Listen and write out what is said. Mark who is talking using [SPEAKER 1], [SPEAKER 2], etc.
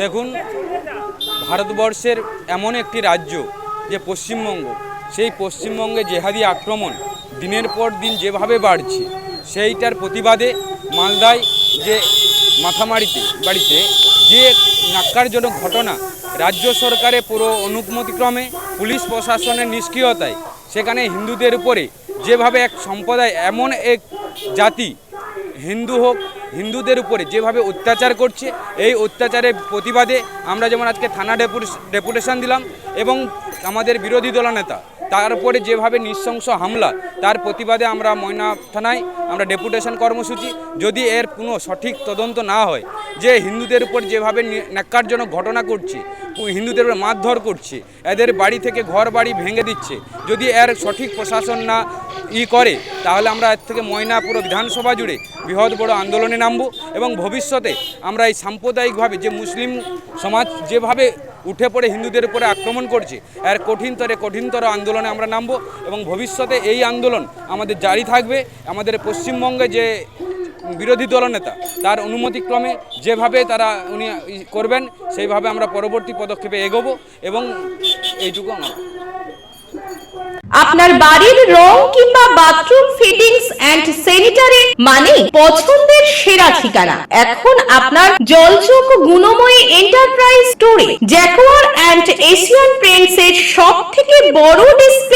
[SPEAKER 1] দেখুন, ভারতবর্ষের এমন একটি রাজ্য যে পশ্চিমবঙ্গ, সেই পশ্চিমবঙ্গে জেহাদি আক্রমণ দিনের পর দিন যেভাবে বাড়ছে, সেইটার প্রতিবাদে মালদায় যে মাথামারিতে, বাড়িতে যে নাক্কারজনক ঘটনা রাজ্য সরকারের পুরো অনুমতিক্রমে পুলিশ প্রশাসনের নিষ্ক্রিয়তায়, সেখানে হিন্দুদের উপরে যেভাবে এক সম্প্রদায়, এমন এক জাতি, হিন্দু হোক হিন্দুদের উপরে যেভাবে অত্যাচার করছে, এই অত্যাচারের প্রতিবাদে আমরা যেমন আজকে থানা ডেপুটেশন দিলাম এবং আমাদের বিরোধী দলনেতা তার উপরে যেভাবে নৃশংস হামলা, তার প্রতিবাদে আমরা ময়না থানায় আমরা ডেপুটেশন কর্মসূচি, যদি এর কোনো সঠিক তদন্ত না হয়, যে হিন্দুদের উপর যেভাবে ন্যাক্কারজনক ঘটনা করছে হিন্দুদের উপর মারধর করছে, এদের বাড়ি থেকে ঘর বাড়ি ভেঙে দিচ্ছে, যদি এর সঠিক প্রশাসন না ই করে, তাহলে আমরা এর থেকে ময়না পুরো বিধানসভা জুড়ে বৃহৎ বড় আন্দোলনে নামব এবং ভবিষ্যতে আমরা এই সাম্প্রদায়িকভাবে যে মুসলিম সমাজ যেভাবে উঠে পড়ে হিন্দুদের উপরে আক্রমণ করছে, এর কঠিনতরে কঠিনতর আন্দোলনে আমরা নামব এবং ভবিষ্যতে এই আন্দোলন আমাদের জারি থাকবে। আমাদের পশ্চিমবঙ্গে যে বিরোধী দলনেতা, তার অনুমতিক্রমে যেভাবে তারা উনি করবেন, সেইভাবে আমরা পরবর্তী পদক্ষেপে এগোবো এবং এইটুকু আমার।
[SPEAKER 2] আপনার বাড়ির রং বাথরুম ফিটিংস এন্ড স্যানিটারি মানে পছন্দের সেরা ঠিকানা। এখন আপনার জলচোখ গুণময়ী এন্টারপ্রাইজ স্টোরে জ্যাকোয়ার এন্ড এশিয়ান প্রিন্টস এর সব থেকে বড় ডিসপ্লে